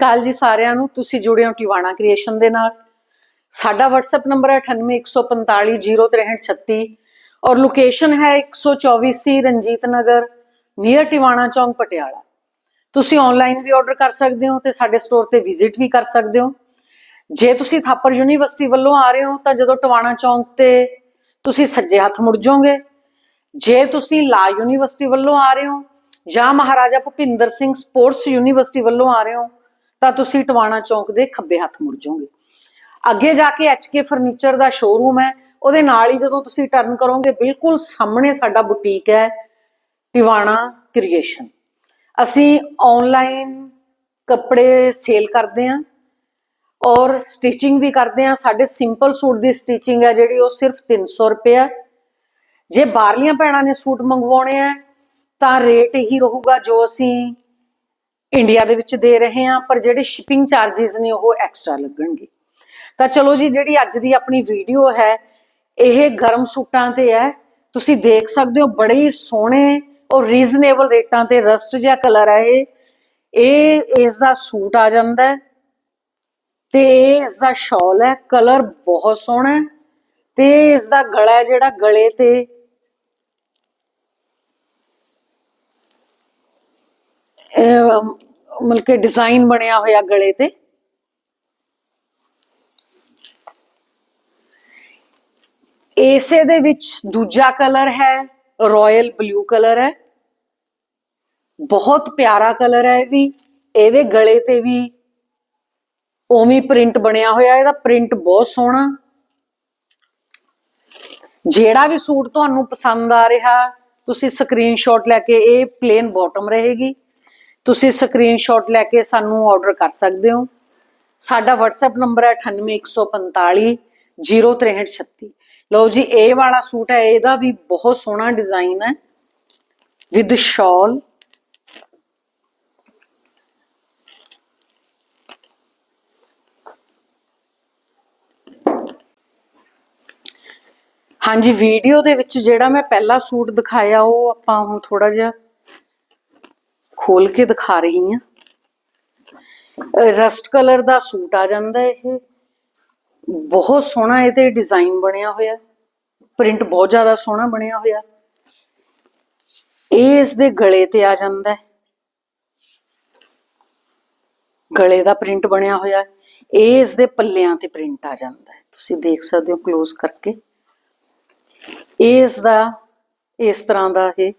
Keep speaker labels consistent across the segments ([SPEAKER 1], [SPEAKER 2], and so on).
[SPEAKER 1] ਅਕਾਲ ਜੀ ਸਾਰਿਆਂ ਨੂੰ, ਤੁਸੀਂ ਜੁੜੇ ਹੋ ਟਿਵਾਣਾ ਕ੍ਰੀਏਸ਼ਨ ਦੇ ਨਾਲ। ਸਾਡਾ WhatsApp ਨੰਬਰ ਹੈ 9814506336 ਔਰ ਲੋਕੇਸ਼ਨ ਹੈ 124 ਸੀ ਰਣਜੀਤ ਨਗਰ ਨੀਅਰ ਟਿਵਾਣਾ ਚੌਂਕ, ਪਟਿਆਲਾ। ਤੁਸੀਂ ਆਨਲਾਈਨ ਵੀ ਆਰਡਰ ਕਰ ਸਕਦੇ ਹੋ ਤੇ ਸਾਡੇ ਸਟੋਰ ਤੇ ਵਿਜ਼ਿਟ ਵੀ ਕਰ ਸਕਦੇ ਹੋ। ਜੇ ਤੁਸੀਂ ਥਾਪਰ ਯੂਨੀਵਰਸਿਟੀ ਵੱਲੋਂ ਆ ਰਹੇ ਹੋ ਤਾਂ ਜਦੋਂ ਟਿਵਾਣਾ ਚੌਂਕ ਤੇ ਤੁਸੀਂ ਸੱਜੇ ਹੱਥ ਮੁੜ ਜਾਓਗੇ। ਜੇ ਤੁਸੀਂ ਲਾ ਯੂਨੀਵਰਸਿਟੀ ਵੱਲੋਂ ਆ ਰਹੇ ਹੋ ਜਾਂ ਮਹਾਰਾਜਾ ਭੁਪਿੰਦਰ ਸਿੰਘ ਸਪੋਰਟਸ ਯੂਨੀਵਰਸਿਟੀ ਵੱਲੋਂ ਆ ਰਹੇ ਹੋ ਤਾਂ ਤੁਸੀਂ ਟਵਾਣਾ ਚੌਂਕ ਦੇ ਖੱਬੇ ਹੱਥ ਮੁੜ ਜਾਓਗੇ। ਅੱਗੇ ਜਾ ਕੇ ਐਚਕੇ ਫਰਨੀਚਰ ਦਾ ਸ਼ੋਰੂਮ ਹੈ, ਉਹਦੇ ਨਾਲ ਹੀ ਜਦੋਂ ਤੁਸੀਂ ਟਰਨ ਕਰੋਗੇ, ਬਿਲਕੁਲ ਸਾਹਮਣੇ ਸਾਡਾ ਬੁਟੀਕ ਹੈ, ਟਿਵਾਣਾ ਕ੍ਰੀਏਸ਼ਨ ਅਸੀਂ ਆਨਲਾਈਨ ਕੱਪੜੇ ਸੇਲ ਕਰਦੇ ਹਾਂ ਔਰ ਸਟਿਚਿੰਗ ਵੀ ਕਰਦੇ ਹਾਂ। ਸਾਡੇ ਸਿੰਪਲ ਸੂਟ ਦੀ ਸਟਿਚਿੰਗ ਹੈ ਜਿਹੜੀ, ਉਹ ਸਿਰਫ 300 ਰੁਪਏ ਹੈ। ਜੇ ਬਾਹਰਲੀਆਂ ਭੈਣਾਂ ਨੇ ਸੂਟ ਮੰਗਵਾਉਣੇ ਆ ਤਾਂ ਰੇਟ ਹੀ ਰਹੂਗਾ ਜੋ ਅਸੀਂ ਇੰਡੀਆ ਦੇ ਵਿੱਚ ਦੇ ਰਹੇ ਹਾਂ, ਪਰ ਜਿਹੜੇ ਸ਼ਿਪਿੰਗ ਚਾਰजेस ਨੇ ਉਹ ਐਕਸਟਰਾ ਲੱਗਣਗੇ। ਤਾਂ ਚਲੋ ਜੀ, ਜਿਹੜੀ ਅੱਜ ਦੀ ਆਪਣੀ ਵੀਡੀਓ ਹੈ, ਇਹ ਗਰਮ ਸੂਟਾਂ ਤੇ ਹੈ। ਤੁਸੀਂ ਦੇਖ ਸਕਦੇ ਹੋ, ਬੜੇ ਹੀ ਸੋਹਣੇ ਔਰ ਰੀਜ਼ਨੇਬਲ ਰੇਟਾਂ ਤੇ ਰਸਟ ਜਿਹਾ ਕਲਰ ਹੈ ਇਹ। ਇਹ, ਇਸ ਦਾ ਸੂਟ ਆ ਜਾਂਦਾ ਹੈ ਤੇ ਇਹ ਇਸ ਦਾ ਸ਼ਾਲ ਹੈ ਕਲਰ ਬਹੁਤ ਸੋਹਣਾ ਹੈ ਤੇ ਇਸ ਦਾ ਗਲਾ ਜਿਹੜਾ ਗਲੇ ਤੇ ਇਹ, ਅਮ, ਮਤਲਬ ਕਿ ਡਿਜ਼ਾਈਨ ਬਣਿਆ ਹੋਇਆ ਗਲੇ ਤੇ। ਇਸੇ ਦੇ ਵਿੱਚ ਦੂਜਾ ਕਲਰ ਹੈ, ਰਾਇਲ ਬਲੂ ਕਲਰ ਹੈ। ਬਹੁਤ ਪਿਆਰਾ ਕਲਰ ਹੈ ਇਹ ਵੀ। ਇਹਦੇ ਗਲੇ ਤੇ ਵੀ ਉਵੇਂ ਪ੍ਰਿੰਟ ਬਣਿਆ ਹੋਇਆ, ਇਹਦਾ ਪ੍ਰਿੰਟ ਬਹੁਤ ਸੋਹਣਾ। ਜਿਹੜਾ ਵੀ ਸੂਟ ਤੁਹਾਨੂੰ ਪਸੰਦ ਆ ਰਿਹਾ, ਤੁਸੀਂ ਸਕਰੀਨਸ਼ਾਟ ਲੈ ਕੇ ਇਹ ਪਲੇਨ ਬਾਟਮ ਰਹੇਗੀ। ਤੁਸੀਂ ਸਕਰੀਨਸ਼ਾਟ ਲੈ ਕੇ ਸਾਨੂੰ ਆਰਡਰ ਕਰ ਸਕਦੇ ਹੋ। ਸਾਡਾ WhatsApp ਨੰਬਰ ਹੈ 9815 06336 ਲਓ ਜੀ, ਇਹ ਵਾਲਾ ਸੂਟ ਹੈ, ਇਹਦਾ ਵੀ ਬਹੁਤ ਸੋਹਣਾ ਡਿਜ਼ਾਈਨ ਹੈ। ਵਿਦ ਸ਼ਾਲ। ਹਾਂਜੀ ਵੀਡੀਓ ਦੇ ਵਿੱਚ ਜਿਹੜਾ ਮੈਂ ਪਹਿਲਾ ਸੂਟ ਦਿਖਾਇਆ, ਉਹ ਆਪਾਂ ਹੁਣ ਥੋੜਾ ਜਿਹਾ ਖੋਲ ਕੇ ਦਿਖਾ ਰਹੀ ਹਾਂ। ਰਸਟ ਕਲਰ ਦਾ ਸੂਟ ਆ ਜਾਂਦਾ ਇਹ। ਬਹੁਤ ਸੋਹਣਾ ਇਹਦੇ ਡਿਜ਼ਾਈਨ ਬਣਿਆ ਹੋਇਆ। ਪ੍ਰਿੰਟ ਬਹੁਤ ਜ਼ਿਆਦਾ ਸੋਹਣਾ ਬਣਿਆ ਹੋਇਆ। ਇਹ ਇਸ ਦੇ ਗਲੇ ਤੇ ਆ ਜਾਂਦਾ ਹੈ। ਗਲੇ ਦਾ ਪ੍ਰਿੰਟ ਬਣਿਆ ਹੋਇਆ ਇਹ ਇਸ ਦੇ ਪੱਲਿਆਂ ਤੇ ਪ੍ਰਿੰਟ ਆ ਜਾਂਦਾ ਹੈ। ਤੁਸੀਂ ਦੇਖ ਸਕਦੇ ਹੋ ক্লোਜ਼ ਕਰਕੇ। ਇਹ ਇਸ ਦਾ ਇਸ ਤਰ੍ਹਾਂ ਦਾ ਇਹ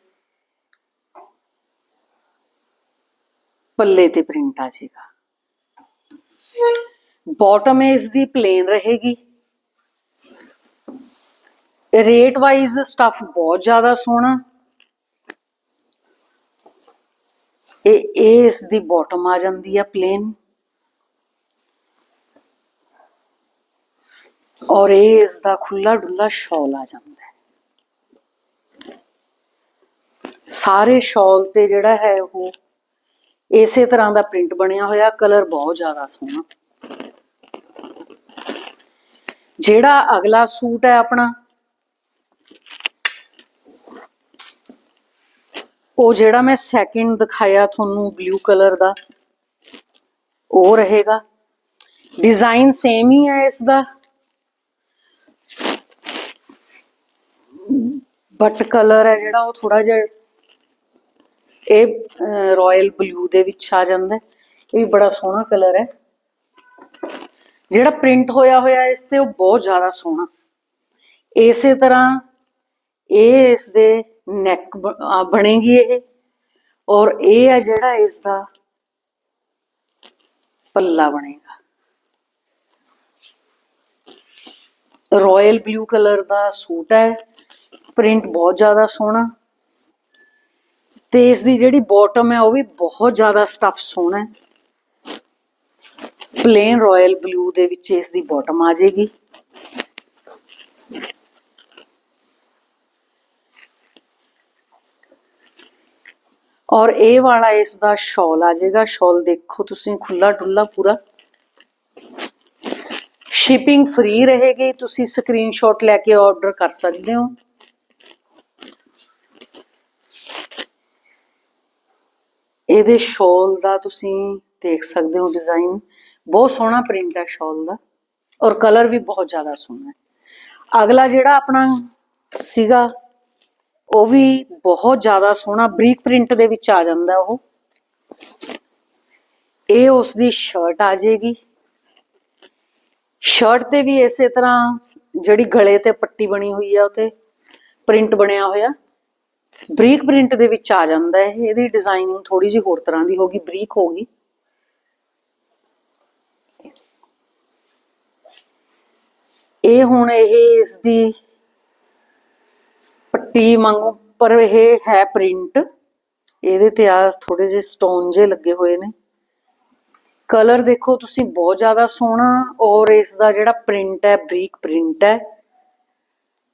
[SPEAKER 1] ਪੱਲੇ ਤੇ ਪ੍ਰਿੰਟ ਆ ਜਾਏਗਾ ਬਾਟਮ ਇਸ ਦੀ ਪਲੇਨ ਰਹੇਗੀ ਰੇਟ ਵਾਈਜ਼ ਸਟਫ ਬਹੁਤ ਜ਼ਿਆਦਾ ਸੋਹਣਾ ਇਹ ਇਹ ਇਸ ਦੀ ਬਾਟਮ ਆ ਜਾਂਦੀ ਹੈ ਪਲੇਨ ਔਰ ਇਹ ਇਸ ਦਾ ਖੁੱਲਾ ਡੁੱਲਾ ਸ਼ਾਲ ਆ ਜਾਂਦਾ ਹੈ ਸਾਰੇ ਸ਼ਾਲ ਤੇ ਜਿਹੜਾ ਹੈ ਉਹ ਇਸੇ ਤਰ੍ਹਾਂ ਦਾ ਪ੍ਰਿੰਟ ਬਣਿਆ ਹੋਇਆ ਕਲਰ ਬਹੁਤ ਜ਼ਿਆਦਾ ਸੋਹਣਾ। ਜਿਹੜਾ ਅਗਲਾ ਸੂਟ ਹੈ ਆਪਣਾ, ਉਹ ਜਿਹੜਾ ਮੈਂ ਸੈਕਿੰਡ ਦਿਖਾਇਆ ਤੁਹਾਨੂੰ ਬਲੂ ਕਲਰ ਦਾ, ਉਹ ਰਹੇਗਾ। ਡਿਜ਼ਾਈਨ ਸੇਮ ਹੀ ਹੈ ਇਸ ਦਾ। ਬਟ ਕਲਰ ਹੈ ਜਿਹੜਾ, ਉਹ ਥੋੜਾ ਜਿਹਾ ਇਹ ਰਾਇਲ ਬਲੂ ਦੇ ਵਿੱਚ ਆ ਜਾਂਦਾ ਹੈ। ਇਹ ਵੀ ਬੜਾ ਸੋਹਣਾ ਕਲਰ ਹੈ। ਜਿਹੜਾ ਪ੍ਰਿੰਟ ਹੋਇਆ ਹੋਇਆ ਇਸ ਤੇ ਉਹ ਬਹੁਤ ਜ਼ਿਆਦਾ ਸੋਹਣਾ। ਇਸੇ ਤਰ੍ਹਾਂ ਇਹ ਇਸ ਦੇ ਨੈਕ ਬਣੇਗੀ ਇਹ। ਔਰ ਇਹ ਹੈ ਜਿਹੜਾ ਇਸ ਦਾ ਪੱਲਾ ਬਣੇਗਾ। ਰਾਇਲ ਬਲੂ ਕਲਰ ਦਾ ਸੂਟ ਹੈ। ਪ੍ਰਿੰਟ ਬਹੁਤ ਜ਼ਿਆਦਾ ਸੋਹਣਾ। ਤੇ ਇਸ ਦੀ ਜਿਹੜੀ ਬਾਟਮ ਹੈ, ਉਹ ਵੀ ਬਹੁਤ ਜ਼ਿਆਦਾ ਸਟਫ ਸੋਹਣਾ ਹੈ। ਪਲੇਨ ਰਾਇਲ ਬਲੂ ਦੇ ਵਿੱਚ ਇਸ ਦੀ ਬਾਟਮ ਆ ਜਾਏਗੀ। ਔਰ ਇਹ ਵਾਲਾ ਇਸ ਦਾ ਸ਼ਾਲ ਆ ਜਾਏਗਾ। ਸ਼ਾਲ ਦੇਖੋ ਤੁਸੀਂ ਖੁੱਲਾ ਡੁੱਲਾ ਪੂਰਾ। ਸ਼ਿਪਿੰਗ ਫ੍ਰੀ ਰਹੇਗੀ। ਤੁਸੀਂ ਸਕਰੀਨਸ਼ਾਟ ਲੈ ਕੇ ਆਰਡਰ ਕਰ ਸਕਦੇ ਹੋ। ਇਹਦੇ ਸ਼ਾਲ ਦਾ ਤੁਸੀਂ ਦੇਖ ਸਕਦੇ ਹੋ ਡਿਜ਼ਾਈਨ ਬਹੁਤ ਸੋਹਣਾ ਪ੍ਰਿੰਟ ਹੈ ਸ਼ਾਲ ਦਾ ਔਰ ਕਲਰ ਵੀ ਬਹੁਤ ਜ਼ਿਆਦਾ ਸੋਹਣਾ ਹੈ। ਅਗਲਾ ਜਿਹੜਾ ਆਪਣਾ ਸੀਗਾ, ਉਹ ਵੀ ਬਹੁਤ ਜ਼ਿਆਦਾ ਸੋਹਣਾ ਬਰੀਕ ਪ੍ਰਿੰਟ ਦੇ ਵਿੱਚ ਆ ਜਾਂਦਾ ਉਹ। ਇਹ ਉਸ ਦੀ ਸ਼ਰਟ ਆ ਜਾਏਗੀ। ਸ਼ਰਟ ਤੇ ਵੀ ਇਸੇ ਤਰ੍ਹਾਂ ਜਿਹੜੀ ਗਲੇ ਤੇ ਪੱਟੀ ਬਣੀ ਹੋਈ ਆ, ਉਹ ਤੇ ਪ੍ਰਿੰਟ ਬਣਿਆ ਹੋਇਆ। ਬਰੀਕ ਪ੍ਰਿੰਟ ਦੇ ਵਿੱਚ ਆ ਜਾਂਦਾ ਹੈ। ਇਹਦੀ ਡਿਜ਼ਾਈਨਿੰਗ ਥੋੜੀ ਜਿਹੀ ਹੋਰ ਤਰ੍ਹਾਂ ਦੀ ਹੋਗੀ ਬਰੀਕ ਹੋਗੀ ਇਹ ਹੁਣ ਇਹ ਇਸ ਦੀ ਪੱਟੀ ਵਾਂਗੂ, ਪਰ ਇਹ ਹੈ ਪ੍ਰਿੰਟ। ਇਹਦੇ ਤੇ ਆ ਥੋੜੇ ਜਿਹੇ ਸਟੋਨ ਜੇ ਲੱਗੇ ਹੋਏ ਨੇ। ਕਲਰ ਦੇਖੋ ਤੁਸੀਂ, ਬਹੁਤ ਜ਼ਿਆਦਾ ਸੋਹਣਾ ਔਰ ਇਸ ਦਾ ਜਿਹੜਾ ਪ੍ਰਿੰਟ ਹੈ, ਬਰੀਕ ਪ੍ਰਿੰਟ ਹੈ।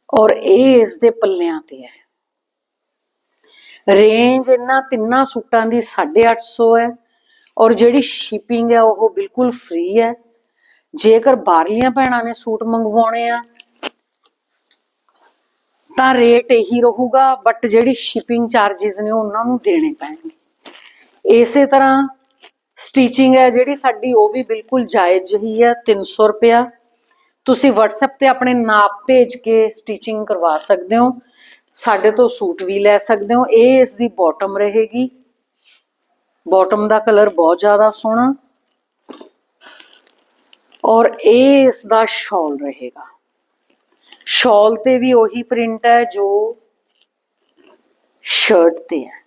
[SPEAKER 1] ਔਰ ਇਹ ਇਸ ਦੇ ਪੱਲਿਆਂ ਤੇ ਹੈ। ਰੇਂਜ ਇਹਨਾਂ ਤਿੰਨਾਂ ਸੂਟਾਂ ਦੀ 850 ਹੈ ਔਰ ਜਿਹੜੀ ਸ਼ਿਪਿੰਗ ਹੈ ਉਹ ਬਿਲਕੁਲ ਫ੍ਰੀ ਹੈ। ਜੇਕਰ ਬਾਹਰਲੀਆਂ ਭੈਣਾਂ ਨੇ ਸੂਟ ਮੰਗਵਾਉਣੇ ਆ, ਤਾਂ ਰੇਟ ਇਹੀ ਰਹੂਗਾ ਬਟ ਜਿਹੜੀ ਸ਼ਿਪਿੰਗ ਚਾਰजेस ਨੇ ਉਹਨਾਂ ਨੂੰ ਦੇਣੇ ਪੈਣਗੇ। ਇਸੇ ਤਰ੍ਹਾਂ ਸਟੀਚਿੰਗ ਹੈ ਜਿਹੜੀ ਸਾਡੀ, ਉਹ ਵੀ ਬਿਲਕੁਲ ਜਾਇਜ਼ ਹੀ ਹੈ 300 ਰੁਪਿਆ ਤੁਸੀਂ WhatsApp ਤੇ ਆਪਣੇ ਨਾਪ ਭੇਜ ਕੇ ਸਟੀਚਿੰਗ ਕਰਵਾ ਸਕਦੇ ਹੋ। ਸਾਡੇ ਤੋਂ ਸੂਟ ਵੀ ਲੈ ਸਕਦੇ ਹੋ। ਇਹ ਇਸ ਦੀ ਬਾਟਮ ਰਹੇਗੀ। ਬਾਟਮ ਦਾ ਕਲਰ ਬਹੁਤ ਜ਼ਿਆਦਾ ਸੋਹਣਾ। ਔਰ ਇਹ ਇਸ ਦਾ ਸ਼ਾਲ ਰਹੇਗਾ। ਸ਼ਾਲ ਤੇ ਵੀ ਉਹੀ ਪ੍ਰਿੰਟ ਹੈ ਜੋ ਸ਼ਰਟ ਤੇ ਹੈ।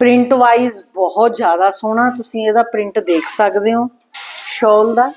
[SPEAKER 1] ਪ੍ਰਿੰਟ ਵਾਈਜ਼ ਬਹੁਤ ਜ਼ਿਆਦਾ ਸੋਹਣਾ। ਤੁਸੀਂ ਇਹਦਾ ਪ੍ਰਿੰਟ ਦੇਖ ਸਕਦੇ ਹੋ। ਸ਼ਾਲ ਦਾ।